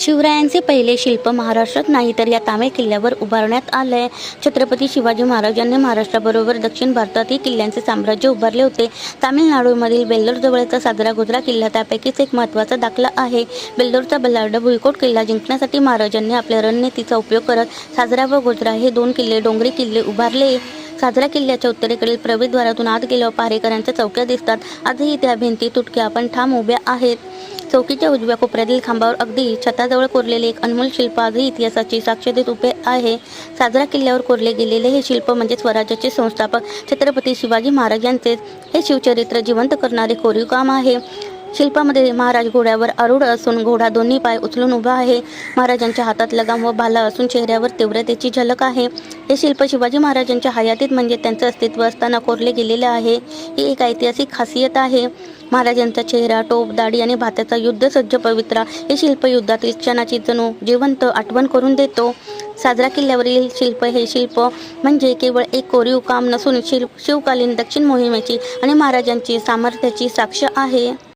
शिवरायांचे पहिले शिल्प महाराष्ट्रात नाही तर या तामे किल्ल्यावर उभारण्यात आलंय. छत्रपती शिवाजी महाराजांनी महाराष्ट्राबरोबर दक्षिण भारतातही किल्ल्यांचे साम्राज्य उभारले होते. तामिळनाडूमधील बेल्लोरजवळचा साजरा गुजरा किल्ला त्यापैकीच एक महत्त्वाचा दाखला आहे. बेल्लोरचा बल्लार्ड भुईकोट किल्ला जिंकण्यासाठी महाराजांनी आपल्या रणनीतीचा उपयोग करत साजरा व गुजरा हे दोन किल्ले डोंगरी किल्ले उभारले. साजरा किल्ल्याच्या उत्तरेकडील प्रवेशद्वारातून आत गेल्यावर पारेकरांच्या चौक्या दिसतात. आजही त्या भिंती तुटक्या पण ठाम उभ्या आहेत. चौकीच्या उजव्या कोपऱ्यातील खांबावर अगदी छताजवळ कोरलेले एक अनमोल शिल्प आजही इतिहासाची साक्ष देत उभे आहे. साजरा किल्ल्यावर कोरले गेलेले हे शिल्प म्हणजे स्वराज्याचे संस्थापक छत्रपती शिवाजी महाराज यांचे हे शिवचरित्र जिवंत करणारे कोरीव काम आहे. शिल्पामध्ये महाराज घोड्यावर आरूढ असून घोडा दोन्ही पाय उचलून उभा आहे. महाराजांच्या हातात लगाम व भाला असून चेहऱ्यावर तीव्रतेची झलक आहे. हे शिल्प शिवाजी महाराजांच्या हयातीत म्हणजे त्यांचं अस्तित्व असताना कोरले गेलेले आहे. ही एक ऐतिहासिक खासियत आहे. महाराजांचा चेहरा टोप दाढी आणि भात्याचा युद्धसज्ज पवित्रा हे शिल्प युद्धातील क्षणाची जणू जिवंत आठवण करून देतो. साजरा किल्ल्यावरील शिल्प हे शिल्प म्हणजे केवळ एक कोरीव काम नसून शिल्प शिवकालीन दक्षिण मोहिमेची आणि महाराजांची सामर्थ्याची साक्ष आहे.